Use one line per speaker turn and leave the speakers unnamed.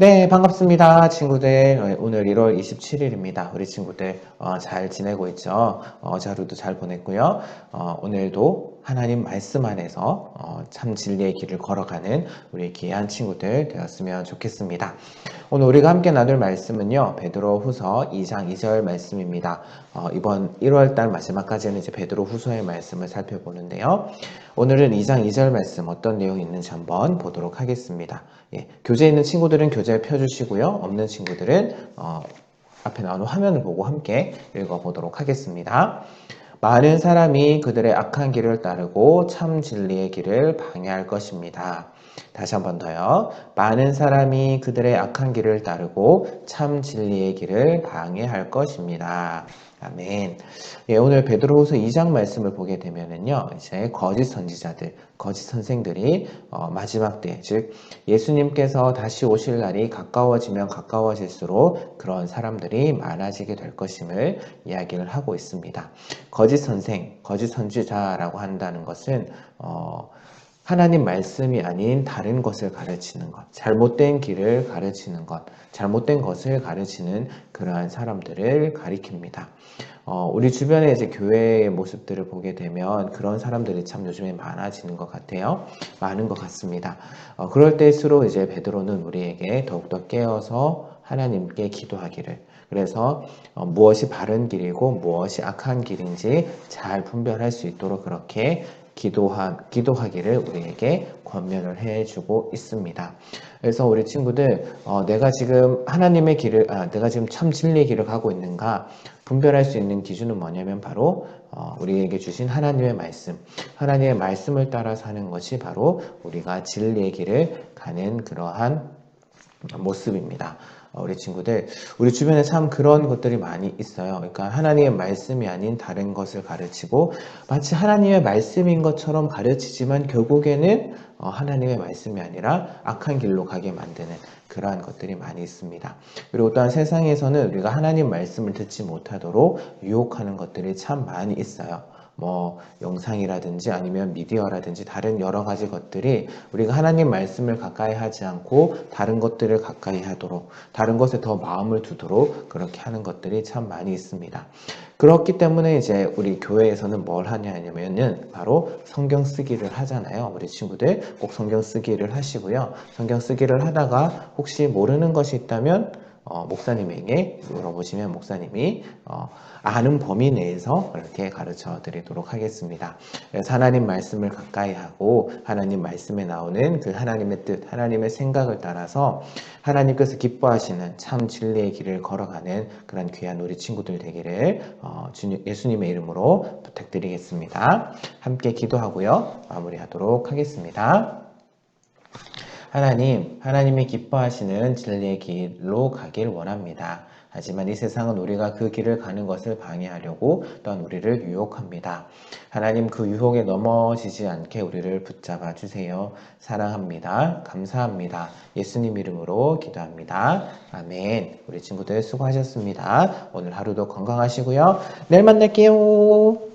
네, 반갑습니다, 친구들. 어, 오늘 1월 27일입니다. 우리 친구들 어, 잘 지내고 있죠? 어, 하루도 잘 보냈고요. 어, 오늘도 하나님 말씀 안에서 어, 참 진리의 길을 걸어가는 우리 귀한 친구들 되었으면 좋겠습니다. 오늘 우리가 함께 나눌 말씀은요, 베드로 후서 2장 2절 말씀입니다. 어, 이번 1월 달 마지막까지는 이제 베드로 후서의 말씀을 살펴보는데요. 오늘은 2장 2절 말씀 어떤 내용이 있는지 한번 보도록 하겠습니다. 예, 교재에 있는 친구들은 교재 펴주시고요. 없는 친구들은 어, 앞에 나오는 화면을 보고 함께 읽어보도록 하겠습니다. 많은 사람이 그들의 악한 길을 따르고 참 진리의 길을 방해할 것입니다. 다시 한 번 더요. 많은 사람이 그들의 악한 길을 따르고 참 진리의 길을 방해할 것입니다. 아멘. 예, 오늘 베드로후서 2장 말씀을 보게 되면은요, 이제 거짓 선지자들, 거짓 선생들이 어, 마지막 때, 즉 예수님께서 다시 오실 날이 가까워지면 가까워질수록 그런 사람들이 많아지게 될 것임을 이야기를 하고 있습니다. 거짓 선생, 거짓 선지자라고 한다는 것은 어, 하나님 말씀이 아닌 다른 것을 가르치는 것, 잘못된 길을 가르치는 것, 잘못된 것을 가르치는 그러한 사람들을 가리킵니다. 어, 우리 주변에 이제 교회의 모습들을 보게 되면 그런 사람들이 참 요즘에 많아지는 것 같아요. 많은 것 같습니다. 어, 그럴 때일수록 이제 베드로는 우리에게 더욱더 깨어서 하나님께 기도하기를 그래서 어, 무엇이 바른 길이고 무엇이 악한 길인지 잘 분별할 수 있도록 그렇게 기도하, 기도하기를 우리에게 권면을 해주고 있습니다. 그래서 우리 친구들, 어, 내가 지금 하나님의 길을, 아, 내가 지금 참 진리의 길을 가고 있는가 분별할 수 있는 기준은 뭐냐면 바로 어, 우리에게 주신 하나님의 말씀, 하나님의 말씀을 따라 사는 것이 바로 우리가 진리의 길을 가는 그러한 모습입니다. 어, 우리 친구들, 우리 주변에 참 그런 것들이 많이 있어요. 그러니까 하나님의 말씀이 아닌 다른 것을 가르치고 마치 하나님의 말씀인 것처럼 가르치지만 결국에는 어, 하나님의 말씀이 아니라 악한 길로 가게 만드는 그러한 것들이 많이 있습니다. 그리고 또한 세상에서는 우리가 하나님 말씀을 듣지 못하도록 유혹하는 것들이 참 많이 있어요. 뭐 영상이라든지 아니면 미디어라든지 다른 여러 가지 것들이 우리가 하나님 말씀을 가까이 하지 않고 다른 것들을 가까이 하도록 다른 것에 더 마음을 두도록 그렇게 하는 것들이 참 많이 있습니다. 그렇기 때문에 이제 우리 교회에서는 뭘 하냐면은 바로 성경 쓰기를 하잖아요. 우리 친구들 꼭 성경 쓰기를 하시고요. 성경 쓰기를 하다가 혹시 모르는 것이 있다면 어, 목사님에게 물어보시면 목사님이 어, 아는 범위 내에서 그렇게 가르쳐 드리도록 하겠습니다. 그래서 하나님 말씀을 가까이 하고 하나님 말씀에 나오는 그 하나님의 뜻, 하나님의 생각을 따라서 하나님께서 기뻐하시는 참 진리의 길을 걸어가는 그런 귀한 우리 친구들 되기를 어, 주님, 예수님의 이름으로 부탁드리겠습니다. 함께 기도하고요. 마무리하도록 하겠습니다. 하나님, 하나님이 기뻐하시는 진리의 길로 가길 원합니다. 하지만 이 세상은 우리가 그 길을 가는 것을 방해하려고 또한 우리를 유혹합니다. 하나님 그 유혹에 넘어지지 않게 우리를 붙잡아 주세요. 사랑합니다. 감사합니다. 예수님 이름으로 기도합니다. 아멘. 우리 친구들 수고하셨습니다. 오늘 하루도 건강하시고요. 내일 만날게요.